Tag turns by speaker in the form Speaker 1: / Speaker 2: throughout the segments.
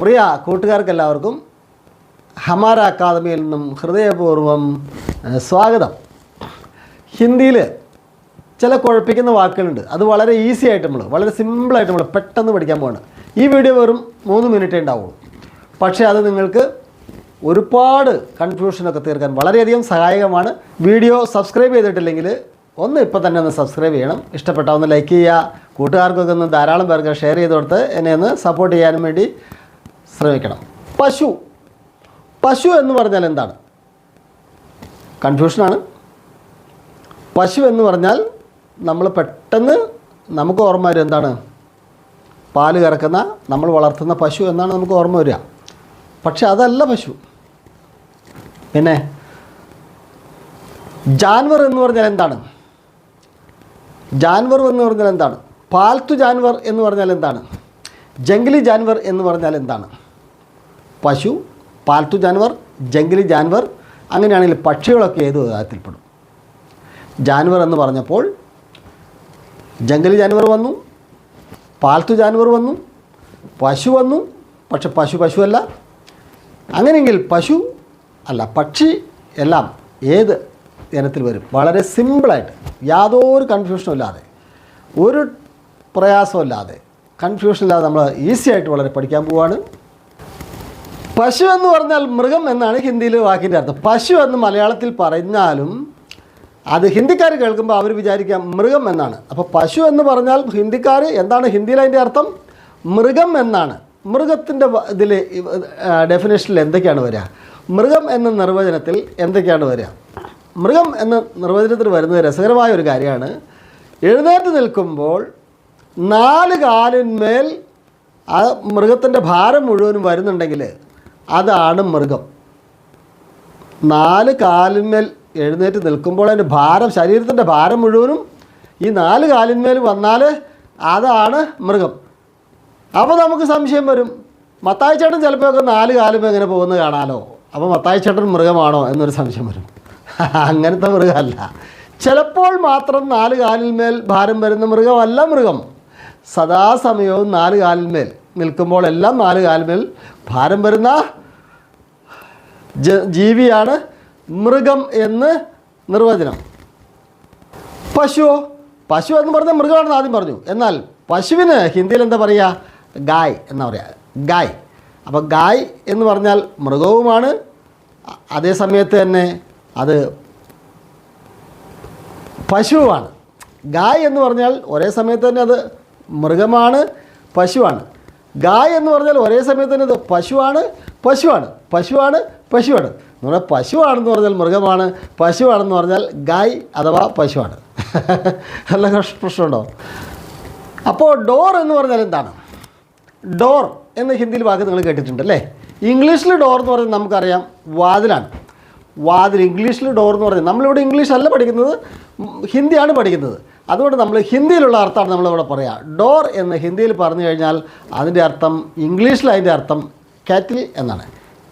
Speaker 1: പ്രിയ കൂട്ടുകാർക്കെല്ലാവർക്കും ഹമാര അക്കാദമിയിൽ നിന്നും ഹൃദയപൂർവം സ്വാഗതം. ഹിന്ദിയിൽ ചില കുഴപ്പിക്കുന്ന വാക്കുകളുണ്ട്. അത് വളരെ ഈസി ആയിട്ട് നമ്മൾ വളരെ സിമ്പിളായിട്ട് നമ്മൾ പെട്ടെന്ന് പഠിക്കാൻ പോകണം ഈ വീഡിയോ വെറും മൂന്ന് മിനിറ്റേ ഉണ്ടാവുള്ളൂ. പക്ഷേ അത് നിങ്ങൾക്ക് ഒരുപാട് കൺഫ്യൂഷനൊക്കെ തീർക്കാൻ വളരെയധികം സഹായകമാണ്. വീഡിയോ സബ്സ്ക്രൈബ് ചെയ്തിട്ടില്ലെങ്കിൽ ഒന്ന് ഇപ്പോൾ തന്നെ ഒന്ന് സബ്സ്ക്രൈബ് ചെയ്യണം. ഇഷ്ടപ്പെട്ട ഒന്ന് ലൈക്ക് ചെയ്യുക. കൂട്ടുകാർക്കൊക്കെ ഒന്ന് ധാരാളം പേർക്ക് ഷെയർ ചെയ്ത് കൊടുത്ത് എന്നെ ഒന്ന് സപ്പോർട്ട് ചെയ്യാനും വേണ്ടി ശ്രമിക്കണം. പശു. പശു എന്ന് പറഞ്ഞാൽ എന്താണ്? കൺഫ്യൂഷനാണ് പശു എന്ന് പറഞ്ഞാൽ നമ്മൾ പെട്ടെന്ന് നമുക്ക് ഓർമ്മ വരും എന്താണ്? പാൽ കറക്കുന്ന നമ്മൾ വളർത്തുന്ന പശു എന്നാണ് നമുക്ക് ഓർമ്മ വരിക. പക്ഷെ അതല്ല പശു. പിന്നെ ജാൻവർ എന്ന് പറഞ്ഞാൽ എന്താണ്? ജാൻവർ എന്ന് പറഞ്ഞാൽ എന്താണ്? പാൽത്തു ജാൻവർ എന്ന് പറഞ്ഞാൽ എന്താണ്? ജംഗലി ജാൻവർ എന്ന് പറഞ്ഞാൽ എന്താണ്? പശു പാൽത്തു ജാനുവർ ജംഗലി ജാനുവർ അങ്ങനെയാണെങ്കിൽ പക്ഷികളൊക്കെ ഏത് വിഭാഗത്തിൽപ്പെടും? ജാനുവർ എന്ന് പറഞ്ഞപ്പോൾ ജംഗലി ജാനുവർ വന്നു പാൽത്തു ജാനുവർ വന്നു പശു വന്നു പക്ഷെ പശു പശുവല്ല. അങ്ങനെയെങ്കിൽ പശു അല്ല പക്ഷി എല്ലാം ഏത് ഇനത്തിൽ വരും? വളരെ സിമ്പിളായിട്ട് യാതൊരു കൺഫ്യൂഷനും ഇല്ലാതെ ഒരു പ്രയാസമില്ലാതെ കൺഫ്യൂഷൻ ഇല്ലാതെ നമ്മൾ ഈസി ആയിട്ട് വളരെ പഠിക്കാൻ പോവാണ്. പശു എന്ന് പറഞ്ഞാൽ മൃഗം എന്നാണ് ഹിന്ദിയിൽ വാക്കിന്റെ അർത്ഥം. പശു എന്ന് മലയാളത്തിൽ പറഞ്ഞാലും അത് ഹിന്ദിക്കാർ കേൾക്കുമ്പോൾ അവർ വിചാരിക്കാം മൃഗം എന്നാണ്. അപ്പോൾ പശു എന്ന് പറഞ്ഞാൽ ഹിന്ദിക്കാർ എന്താണ് ഹിന്ദിയിൽ അതിന്റെ അർത്ഥം? മൃഗം എന്നാണ്. മൃഗത്തിന്റെ ഇതിൽ ഡെഫിനേഷനിൽ എന്തൊക്കെയാണ് വരിക? മൃഗം എന്ന നിർവചനത്തിൽ എന്തൊക്കെയാണ് വരിക? മൃഗം എന്ന നിർവചനത്തിൽ വരുന്നത് രസകരമായ ഒരു കാര്യമാണ്. എഴുന്നേറ്റ് നിൽക്കുമ്പോൾ നാല് കാലിന്മേൽ ആ മൃഗത്തിന്റെ ഭാരം മുഴുവനും വരുന്നുണ്ടെങ്കിൽ അതാണ് മൃഗം. നാല് കാലിന്മേൽ എഴുന്നേറ്റ് നിൽക്കുമ്പോൾ അതിന്റെ ഭാരം ശരീരത്തിന്റെ ഭാരം മുഴുവനും ഈ നാല് കാലിന്മേൽ വന്നാൽ അതാണ് മൃഗം. അപ്പോൾ നമുക്ക് സംശയം വരും മത്തായി ചേട്ടൻ ചിലപ്പോഴൊക്കെ നാല് കാലും എങ്ങനെ പോകുന്നത് കാണാലോ? അപ്പോൾ മത്തായി ചേട്ടൻ മൃഗമാണോ എന്നൊരു സംശയം വരും. അങ്ങനത്തെ മൃഗമല്ല. ചിലപ്പോൾ മാത്രം നാല് കാലിന്മേൽ ഭാരം വരുന്ന മൃഗമല്ല മൃഗം. സദാസമയവും നാല് കാലിന്മേൽ. നിൽക്കുമ്പോൾ എല്ലാം നാല് കാലിൽ ഭാരം വരുന്ന ജീവിയാണ് മൃഗം എന്ന് നിർവചനം. പശുവോ പശു എന്ന് പറഞ്ഞാൽ മൃഗമാണെന്ന് ആദ്യം പറഞ്ഞു. എന്നാൽ പശുവിന് ഹിന്ദിയിൽ എന്താ പറയുക ഗായ് എന്നാ പറയുക ഗായ്. അപ്പോൾ ഗായ് എന്ന് പറഞ്ഞാൽ മൃഗവുമാണ്. അതേ സമയത്ത് തന്നെ അത് പശുവാണ് ഗായ് എന്ന് പറഞ്ഞാൽ ഒരേ സമയത്ത് തന്നെ അത് മൃഗമാണ് പശുവാണ്. ഗായ് എന്ന് പറഞ്ഞാൽ ഒരേ സമയത്ത് തന്നെ ഇത് പശുവാണ് പശുവാണ് പശുവാണ് പശുവാണ്. നമ്മുടെ പശുവാണെന്ന് പറഞ്ഞാൽ മൃഗമാണ് പശുവാണെന്ന് പറഞ്ഞാൽ ഗായ് അഥവാ പശുവാണ്. നല്ല പ്രശ്നമുണ്ടോ? അപ്പോൾ ഡോർ എന്ന് പറഞ്ഞാൽ എന്താണ്? ഡോർ എന്ന ഹിന്ദിയിൽ വാക്ക് നിങ്ങൾ കേട്ടിട്ടുണ്ട് അല്ലേ? ഇംഗ്ലീഷിൽ ഡോർ എന്ന് പറഞ്ഞാൽ നമുക്കറിയാം വാതിലാണ്. വാതിൽ ഇംഗ്ലീഷിൽ ഡോർ എന്ന് പറഞ്ഞാൽ നമ്മളിവിടെ ഇംഗ്ലീഷ് അല്ല പഠിക്കുന്നത് ഹിന്ദിയാണ് പഠിക്കുന്നത്. അതുകൊണ്ട് നമ്മൾ ഹിന്ദിയിലുള്ള അർത്ഥമാണ് നമ്മളിവിടെ പറയുക ഡോർ എന്ന് ഹിന്ദിയിൽ പറഞ്ഞു കഴിഞ്ഞാൽ അതിന്റെ അർത്ഥം ഇംഗ്ലീഷിൽ അതിന്റെ അർത്ഥം കാറ്റിൽ എന്നാണ്.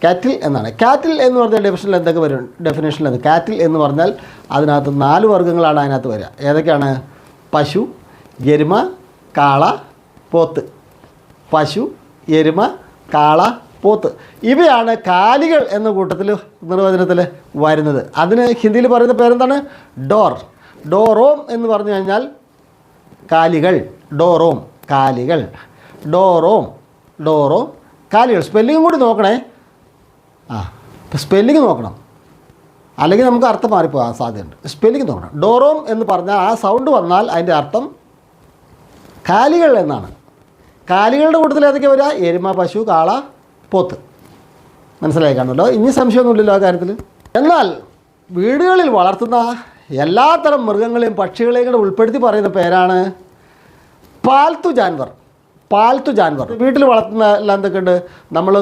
Speaker 1: കാറ്റിൽ എന്നാണ്. കാറ്റിൽ എന്ന് പറഞ്ഞ ഡെഫിനിഷനിൽ എന്തൊക്കെ വരും? ഡെഫിനേഷനിൽ എന്ത്? കാറ്റിൽ എന്ന് പറഞ്ഞാൽ അതിനകത്ത് നാല് വർഗങ്ങളാണ് അതിനകത്ത് വരിക ഏതൊക്കെയാണ്? പശു എരുമ കാള പോത്ത്. പശു എരുമ കാള പോത്ത്. ഇവയാണ് കാലികൾ എന്ന കൂട്ടത്തിൽ നിർവചനത്തിൽ വരുന്നത്. അതിന് ഹിന്ദിയിൽ പറയുന്ന പേരെന്താണ്? ഡോർ. ഡോറോം എന്ന് പറഞ്ഞു കഴിഞ്ഞാൽ കാലികൾ. ഡോറോം കാലികൾ. ഡോറോം ഡോറോം കാലികൾ. സ്പെല്ലിങ്ങും കൂടി നോക്കണേ. ആ സ്പെല്ലിങ് നോക്കണം. അല്ലെങ്കിൽ നമുക്ക് അർത്ഥം മാറിപ്പോകാൻ സാധ്യതയുണ്ട്. സ്പെല്ലിങ് നോക്കണം. ഡോറോം എന്ന് പറഞ്ഞാൽ ആ സൗണ്ട് വന്നാൽ അതിന്റെ അർത്ഥം കാലികൾ എന്നാണ്. കാലികളുടെ കൂട്ടത്തിൽ ഏതൊക്കെ വരിക? എരുമ പശു കാള പോത്ത്. മനസ്സിലായി കാണുമല്ലോ ഇനി സംശയമൊന്നുമില്ലല്ലോ ആ കാര്യത്തിൽ എന്നാൽ വീടുകളിൽ വളർത്തുന്ന എല്ലാത്തരം മൃഗങ്ങളെയും പക്ഷികളെയും കൂടെ ഉൾപ്പെടുത്തി പറയുന്ന പേരാണ് പാൽത്തു ജാൻവർ. പാൽത്തു ജാൻവർ. വീട്ടിൽ വളർത്തുന്ന എല്ലാം എന്തൊക്കെയുണ്ട് നമ്മൾ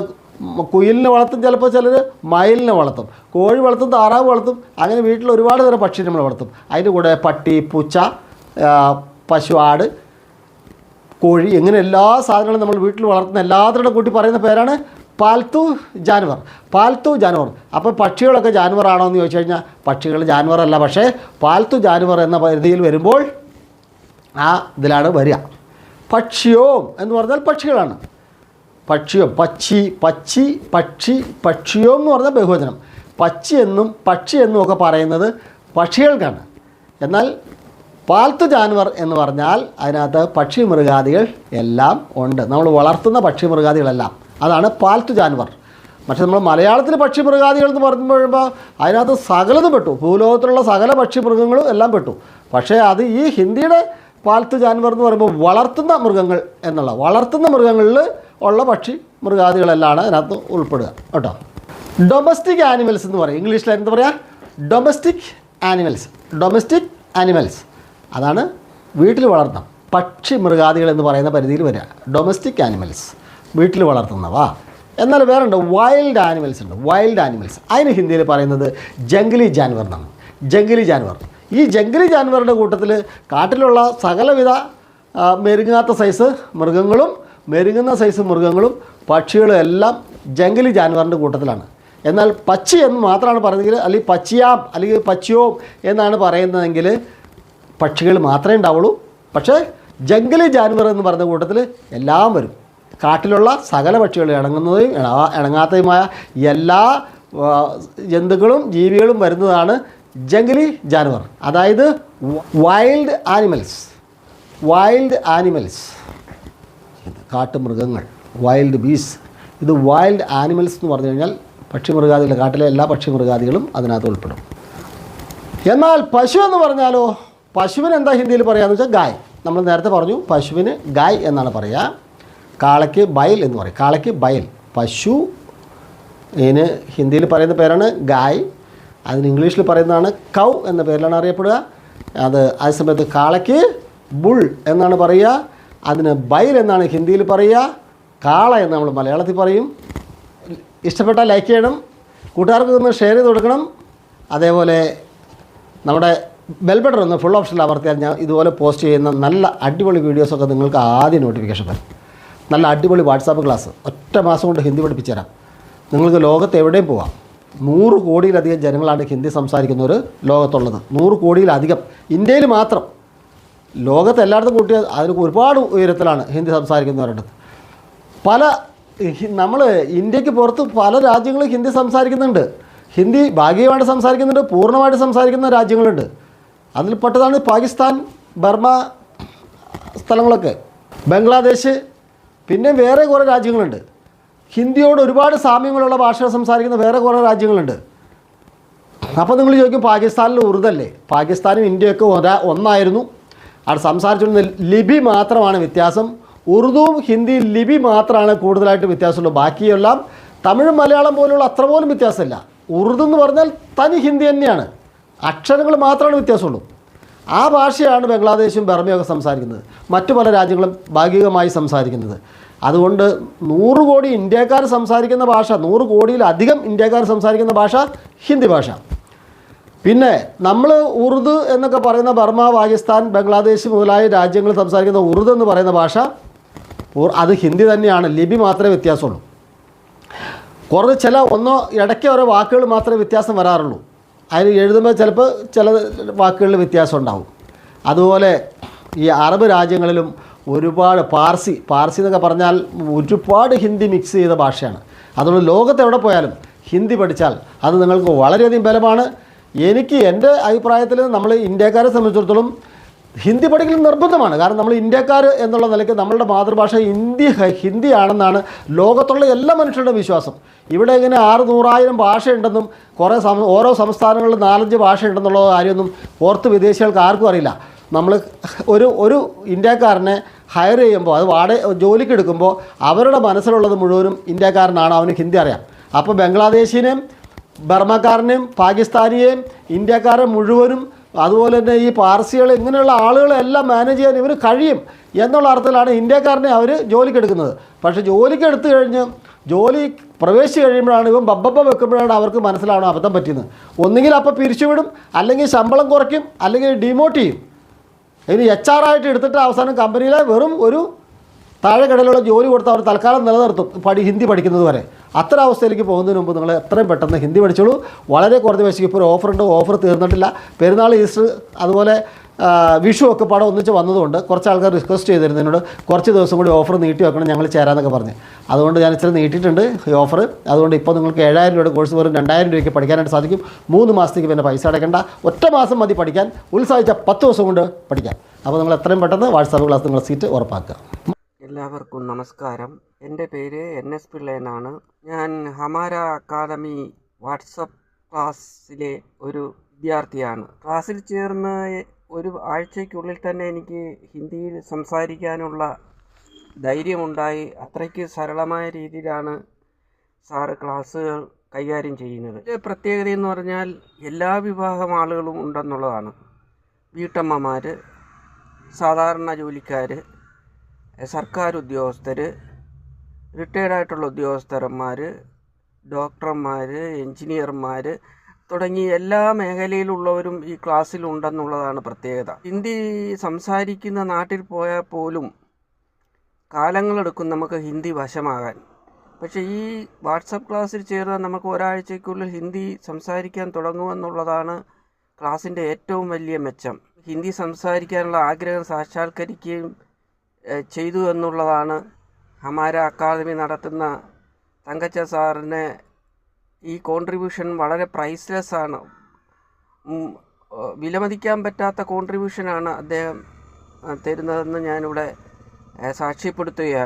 Speaker 1: കുയിലിനെ വളർത്തും ചിലപ്പോൾ ചിലർ മയിലിനെ വളർത്തും. കോഴി വളർത്തും താറാവ് വളർത്തും. അങ്ങനെ വീട്ടിൽ ഒരുപാട് തരം പക്ഷി നമ്മൾ വളർത്തും. അതിന്റെ കൂടെ പട്ടി പൂച്ച പശു ആട് കോഴി ഇങ്ങനെ എല്ലാ സാധനങ്ങളും നമ്മൾ വീട്ടിൽ വളർത്തുന്ന എല്ലാത്തിനും കൂട്ടി പറയുന്ന പേരാണ് പാൽത്തു ജാനുവർ. പാൽത്തു ജാനുവർ. അപ്പോൾ പക്ഷികളൊക്കെ ജാനുവറാണോ എന്ന് ചോദിച്ചു കഴിഞ്ഞാൽ പക്ഷികൾ ജാനുവറല്ല. പക്ഷേ പാൽത്തു ജാനുവർ എന്ന പരിധിയിൽ വരുമ്പോൾ ആ ഇതിലാണ് വരിക. പക്ഷിയോ എന്ന് പറഞ്ഞാൽ പക്ഷികളാണ്. പക്ഷിയോ പച്ചി പച്ചി പക്ഷി പക്ഷിയോ എന്ന് പറഞ്ഞാൽ ബഹുവചനം. പച്ചി എന്നും പക്ഷി എന്നും ഒക്കെ പറയുന്നത് പക്ഷികൾക്കാണ്. എന്നാൽ പാൽത്തു ജാനുവർ എന്ന് പറഞ്ഞാൽ അതിനകത്ത് പക്ഷി മൃഗാദികൾ എല്ലാം ഉണ്ട്. നമ്മൾ വളർത്തുന്ന പക്ഷി മൃഗാദികളെല്ലാം. അതാണ് പാൽത്തു ജാനുവർ പക്ഷെ നമ്മൾ മലയാളത്തിൽ പക്ഷി മൃഗാദികൾ എന്ന് പറയുമ്പോഴുമ്പോൾ അതിനകത്ത് സകലതും പെട്ടു. ഭൂലോകത്തിലുള്ള സകല പക്ഷി മൃഗങ്ങളും എല്ലാം പെട്ടു. പക്ഷേ അത് ഈ ഹിന്ദിയുടെ പാൽത്തു ജാനുവർ എന്ന് പറയുമ്പോൾ വളർത്തുന്ന മൃഗങ്ങൾ എന്നുള്ള വളർത്തുന്ന മൃഗങ്ങളിൽ ഉള്ള പക്ഷി മൃഗാദികളെല്ലാം അതിനകത്ത് ഉൾപ്പെടുക. കേട്ടോ? ഡൊമസ്റ്റിക് ആനിമൽസ് എന്ന് പറയും. ഇംഗ്ലീഷിൽ എന്താ പറയുക ഡൊമസ്റ്റിക് ആനിമൽസ് ഡൊമസ്റ്റിക് ആനിമൽസ് അതാണ് വീട്ടിൽ വളർത്താം പക്ഷി മൃഗാദികൾ എന്ന് പറയുന്ന പരിധിയിൽ വരിക. ഡൊമസ്റ്റിക് ആനിമൽസ് വീട്ടിൽ വളർത്തുന്നവ. എന്നാൽ വേറെ വൈൽഡ് ആനിമൽസ് ഉണ്ട്. വൈൽഡ് ആനിമൽസ് അതിന് ഹിന്ദിയിൽ പറയുന്നത് ജംഗ്ലി ജാൻവർ എന്നാണ് ജംഗ്ലി ജാൻവർ. ഈ ജംഗ്ലി ജാൻവറിന്റെ കൂട്ടത്തിൽ കാട്ടിലുള്ള സകലവിധ മെരുങ്ങാത്ത സൈസ് മൃഗങ്ങളും മെരുങ്ങുന്ന സൈസ് മൃഗങ്ങളും പക്ഷികളും എല്ലാം ജംഗ്ലി ജാൻവറിന്റെ കൂട്ടത്തിലാണ്. എന്നാൽ പച്ചി എന്ന് മാത്രമാണ് പറയുന്നതെങ്കിൽ അല്ലെങ്കിൽ പച്ചിയാം അല്ലെങ്കിൽ പച്ചിയോം എന്നാണ് പറയുന്നതെങ്കിൽ പക്ഷികൾ മാത്രമേ ഉണ്ടാവുള്ളൂ. പക്ഷേ ജംഗലി ജാൻവർ എന്ന് പറയുന്ന കൂട്ടത്തിൽ എല്ലാം വരും. കാട്ടിലുള്ള സകല പക്ഷികൾ ഇണങ്ങുന്നതും ഇണ- ഇണങ്ങാത്തതുമായ എല്ലാ ജന്തുക്കളും ജീവികളും വരുന്നതാണ് ജംഗലി ജാനുവർ. അതായത് wild animals. Wild animals. കാട്ടുമൃഗങ്ങൾ wild beasts. ഇത് വൈൽഡ് ആനിമൽസ് എന്ന് പറഞ്ഞു കഴിഞ്ഞാൽ പക്ഷിമൃഗാദികൾ കാട്ടിലെ എല്ലാ പക്ഷിമൃഗാദികളും അതിനകത്ത് ഉൾപ്പെടും. എന്നാൽ പശു എന്ന് പറഞ്ഞാലോ പശുവിന് എന്താ ഹിന്ദിയിൽ പറയാന്ന് വെച്ചാൽ ഗായ്. നമ്മൾ നേരത്തെ പറഞ്ഞു പശുവിന് ഗായ് എന്നാണ് പറയുക കാളയ്ക്ക് ബയൽ എന്ന് പറയും. കാളയ്ക്ക് ബയൽ പശു ഇതിന് ഹിന്ദിയിൽ പറയുന്ന പേരാണ് ഗായ്. അതിന് ഇംഗ്ലീഷിൽ പറയുന്നതാണ് കൗ എന്ന പേരിലാണ് അറിയപ്പെടുക. അത് അതേ സമയത്ത് കാളയ്ക്ക് ബുൾ എന്നാണ് പറയുക. അതിന് ബൈൽ എന്നാണ് ഹിന്ദിയിൽ പറയുക. കാള എന്ന് നമ്മൾ മലയാളത്തിൽ പറയും. ഇഷ്ടപ്പെട്ടാൽ ലൈക്ക് ചെയ്യണം. കൂട്ടുകാർക്ക് ഒന്ന് ഷെയർ ചെയ്ത് കൊടുക്കണം. അതേപോലെ നമ്മുടെ ബെൽബട്ടർ ഒന്ന് ഫുൾ ഓപ്ഷനിൽ അമർത്തിയാൽ ഞാൻ ഇതുപോലെ പോസ്റ്റ് ചെയ്യുന്ന നല്ല അടിപൊളി വീഡിയോസൊക്കെ നിങ്ങൾക്ക് ആദ്യം നോട്ടിഫിക്കേഷൻ വരും. നല്ല അടിപൊളി വാട്സാപ്പ് ക്ലാസ്. ഒറ്റ മാസം കൊണ്ട് ഹിന്ദി പഠിപ്പിച്ചു തരാം നിങ്ങൾക്ക് ലോകത്ത് എവിടെയും പോവാം. നൂറ് കോടിയിലധികം ജനങ്ങളാണ് ഹിന്ദി സംസാരിക്കുന്ന ഒരു ലോകത്തുള്ളത്. നൂറ് കോടിയിലധികം. ഇന്ത്യയിൽ മാത്രം. ലോകത്ത് എല്ലായിടത്തും കൂട്ടിയ അതിന് ഒരുപാട് ഉയരത്തിലാണ് ഹിന്ദി സംസാരിക്കുന്നവരുടെ പല നമ്മൾ ഇന്ത്യയ്ക്ക് പുറത്ത് പല രാജ്യങ്ങളും ഹിന്ദി സംസാരിക്കുന്നുണ്ട്. ഹിന്ദി ഭാഗികമായിട്ട് സംസാരിക്കുന്നുണ്ട് പൂർണമായിട്ട് സംസാരിക്കുന്ന രാജ്യങ്ങളുണ്ട്. അതിൽപ്പെട്ടതാണ് പാകിസ്ഥാൻ ബർമ സ്ഥലങ്ങളൊക്കെ. ബംഗ്ലാദേശ് പിന്നെ വേറെ കുറേ രാജ്യങ്ങളുണ്ട്. ഹിന്ദിയോട് ഒരുപാട് സാമ്യങ്ങളുള്ള ഭാഷ സംസാരിക്കുന്ന വേറെ കുറേ രാജ്യങ്ങളുണ്ട്. അപ്പോൾ നിങ്ങൾ ചോദിക്കും പാകിസ്ഥാനിൽ ഉറുദല്ലേ? പാകിസ്ഥാനും ഇന്ത്യയൊക്കെ ഒരാ ഒന്നായിരുന്നു. അവിടെ സംസാരിച്ചിരുന്ന ലിപി മാത്രമാണ് വ്യത്യാസം. ഉറുദുവും ഹിന്ദി ലിപി മാത്രമാണ് കൂടുതലായിട്ട് വ്യത്യാസമുള്ളൂ ബാക്കിയെല്ലാം തമിഴും മലയാളം പോലുള്ള അത്ര പോലും വ്യത്യാസമില്ല. ഉറുദു എന്ന് പറഞ്ഞാൽ തനി ഹിന്ദി തന്നെയാണ്. അക്ഷരങ്ങൾ മാത്രമാണ് വ്യത്യാസമുള്ളൂ. ആ ഭാഷയാണ് ബംഗ്ലാദേശും ബർമയൊക്കെ സംസാരിക്കുന്നത്. മറ്റു പല രാജ്യങ്ങളും ഭാഗികമായി സംസാരിക്കുന്നത്. അതുകൊണ്ട് നൂറ് കോടി ഇന്ത്യക്കാർ സംസാരിക്കുന്ന ഭാഷ നൂറ് കോടിയിലധികം ഇന്ത്യക്കാർ സംസാരിക്കുന്ന ഭാഷ ഹിന്ദി ഭാഷ. പിന്നെ നമ്മൾ ഉറുദു എന്നൊക്കെ പറയുന്ന ബർമ പാകിസ്ഥാൻ ബംഗ്ലാദേശ് മുതലായ രാജ്യങ്ങൾ സംസാരിക്കുന്ന ഉറുദു എന്ന് പറയുന്ന ഭാഷ അത് ഹിന്ദി തന്നെയാണ്. ലിപി മാത്രമേ വ്യത്യാസമുള്ളൂ. കുറച്ച് ചില ഒന്നോ ഇടയ്ക്ക് ഓരോ വാക്കുകൾ മാത്രമേ വ്യത്യാസം വരാറുള്ളൂ. അതിന് എഴുതുമ്പോൾ ചിലപ്പോൾ ചില വാക്കുകളിൽ വ്യത്യാസം ഉണ്ടാവും. അതുപോലെ ഈ അറബ് രാജ്യങ്ങളിലും ഒരുപാട് പാർസി പാർസി എന്നൊക്കെ പറഞ്ഞാൽ ഒരുപാട് ഹിന്ദി മിക്സ് ചെയ്ത ഭാഷയാണ്. അതുകൊണ്ട് ലോകത്ത് എവിടെ പോയാലും ഹിന്ദി പഠിച്ചാൽ അത് നിങ്ങൾക്ക് വളരെയധികം ബലമാണ്. എനിക്ക് എന്റെ അഭിപ്രായത്തിൽ നമ്മൾ ഇന്ത്യക്കാരെ സംബന്ധിച്ചിടത്തോളം ഹിന്ദി പഠിക്കൽ നിർബന്ധമാണ്. കാരണം നമ്മൾ ഇന്ത്യക്കാർ എന്നുള്ള നിലയ്ക്ക് നമ്മളുടെ മാതൃഭാഷ ഹിന്ദി ഹിന്ദിയാണെന്നാണ് ലോകത്തുള്ള എല്ലാ മനുഷ്യരുടെ വിശ്വാസം. ഇവിടെ ഇങ്ങനെ ആറ് നൂറായിരം ഭാഷയുണ്ടെന്നും കുറേ സം ഓരോ സംസ്ഥാനങ്ങളിൽ നാലഞ്ച് ഭാഷയുണ്ടെന്നുള്ള കാര്യമൊന്നും പുറത്ത് വിദേശികൾക്ക് ആർക്കും അറിയില്ല. നമ്മൾ ഒരു ഒരു ഇന്ത്യക്കാരനെ ഹയർ ചെയ്യുമ്പോൾ അത് വാടക ജോലിക്ക് എടുക്കുമ്പോൾ അവരുടെ മനസ്സിലുള്ളത് മുഴുവനും ഇന്ത്യക്കാരനാണ് അവന് ഹിന്ദി അറിയാം. അപ്പോൾ ബംഗ്ലാദേശിനെയും ബർമ്മക്കാരനെയും പാകിസ്ഥാനിയെയും ഇന്ത്യക്കാരെ മുഴുവനും അതുപോലെ തന്നെ ഈ പാർസികൾ ഇങ്ങനെയുള്ള ആളുകളെല്ലാം മാനേജ് ചെയ്യാൻ ഇവർ കഴിയും എന്നുള്ള അർത്ഥത്തിലാണ് ഇന്ത്യക്കാരനെ അവർ ജോലിക്ക് എടുക്കുന്നത്. പക്ഷേ ജോലിക്ക് എടുത്തു കഴിഞ്ഞ് ജോലി പ്രവേശിച്ച് കഴിയുമ്പോഴാണ് ഇവൻ ബബ്ബ വെക്കുമ്പോഴാണ് അവർക്ക് മനസ്സിലാവണം അബദ്ധം പറ്റിയത് ഒന്നുകിൽ അപ്പോൾ പിരിച്ചുവിടും അല്ലെങ്കിൽ ശമ്പളം കുറയ്ക്കും അല്ലെങ്കിൽ ഡിമോട്ട് ചെയ്യും. ഇനി എച്ച് ആർ ആയിട്ട് എടുത്തിട്ട് അവസാനം കമ്പനിയിലെ വെറും ഒരു താഴെ കടലുള്ള ജോലി കൊടുത്ത് അവർ തൽക്കാലം നിലനിർത്തും. പഠി ഹിന്ദി പഠിക്കുന്നത് വരെ. അത്തരം അവസ്ഥയിലേക്ക് പോകുന്നതിന് മുമ്പ് നിങ്ങൾ എത്രയും പെട്ടെന്ന് ഹിന്ദി പഠിച്ചോളൂ. വളരെ കുറഞ്ഞ പൈസയ്ക്ക് ഇപ്പോൾ ഒരു ഓഫർ ഉണ്ട്. ഓഫർ തീർന്നിട്ടില്ല. പെരുന്നാൾ ഈസ്റ്റർ അതുപോലെ വിഷു ഒക്കെ പടം ഒന്നിച്ച് വന്നതുകൊണ്ട് കുറച്ച് ആൾക്കാർ റിക്വസ്റ്റ് ചെയ്തിരുന്നതിനോട് കുറച്ച് ദിവസം കൂടി ഓഫർ നീട്ടി വെക്കണം ഞങ്ങൾ ചേരാന്നൊക്കെ പറഞ്ഞ്. അതുകൊണ്ട് ഞാൻ ഇച്ചിരി നീട്ടിയിട്ടുണ്ട് ഈ ഓഫർ അതുകൊണ്ട് ഇപ്പോൾ നിങ്ങൾക്ക് ഏഴായിരം രൂപയുടെ കോഴ്സ് വെറും രണ്ടായിരം രൂപയ്ക്ക് പഠിക്കാനായിട്ട് സാധിക്കും. മൂന്ന് മാസത്തേക്ക് പിന്നെ പൈസ അടയ്ക്കേണ്ട. ഒറ്റ മാസം മതി പഠിക്കാൻ. ഉത്സാഹിച്ച പത്ത് ദിവസം കൊണ്ട് പഠിക്കാം. അപ്പോൾ നിങ്ങൾ എത്രയും പെട്ടെന്ന് വാട്സാപ്പ് ക്ലാസ് നിങ്ങളുടെ സീറ്റ് ഉറപ്പാക്കുക.
Speaker 2: എല്ലാവർക്കും നമസ്കാരം. എന്റെ പേര് എൻ എസ് പിള്ള എന്നാണ്. ഞാൻ ഹമാര അക്കാദമി വാട്സപ്പ് ക്ലാസ്സിലെ ഒരു വിദ്യാർത്ഥിയാണ്. ക്ലാസ്സിൽ ചേർന്ന് ഒരു ആഴ്ചയ്ക്കുള്ളിൽ തന്നെ എനിക്ക് ഹിന്ദിയിൽ സംസാരിക്കാനുള്ള ധൈര്യമുണ്ടായി. അത്രയ്ക്ക് സരളമായ രീതിയിലാണ് സാറ് ക്ലാസ്സുകൾ കൈകാര്യം ചെയ്യുന്നത്. ഇതിന്റെ പ്രത്യേകത എന്ന് പറഞ്ഞാൽ എല്ലാ വിഭാഗം ആളുകളും ഉണ്ടെന്നുള്ളതാണ്. വീട്ടമ്മമാർ സാധാരണ ജോലിക്കാർ സർക്കാർ ഉദ്യോഗസ്ഥർ റിട്ടയർഡായിട്ടുള്ള ഉദ്യോഗസ്ഥന്മാർ ഡോക്ടർമാർ എൻജിനീയർമാർ തുടങ്ങി എല്ലാ മേഖലയിലുള്ളവരും ഈ ക്ലാസ്സിലുണ്ടെന്നുള്ളതാണ് പ്രത്യേകത. ഹിന്ദി സംസാരിക്കുന്ന നാട്ടിൽ പോയാൽ പോലും കാലങ്ങളെടുക്കും നമുക്ക് ഹിന്ദി വശമാകാൻ. പക്ഷേ ഈ വാട്സപ്പ് ക്ലാസ്സിൽ ചേർന്നാൽ നമുക്ക് ഒരാഴ്ചയ്ക്കുള്ളിൽ ഹിന്ദി സംസാരിക്കാൻ തുടങ്ങുമെന്നുള്ളതാണ് ക്ലാസ്സിന്റെ ഏറ്റവും വലിയ മെച്ചം. ഹിന്ദി സംസാരിക്കാനുള്ള ആഗ്രഹം സാക്ഷാത്കരിക്കുകയും ചെയ്തു എന്നുള്ളതാണ് ഹമാര അക്കാദമി നടത്തുന്ന തങ്കച്ച സാറിന് ഈ കോൺട്രിബ്യൂഷൻ വളരെ പ്രൈസ്ലെസ് ആണ്. വിലമതിക്കാൻ പറ്റാത്ത കോൺട്രിബ്യൂഷനാണ് അദ്ദേഹം തരുന്നതെന്ന് ഞാനിവിടെ സാക്ഷ്യപ്പെടുത്തുകയാണ്.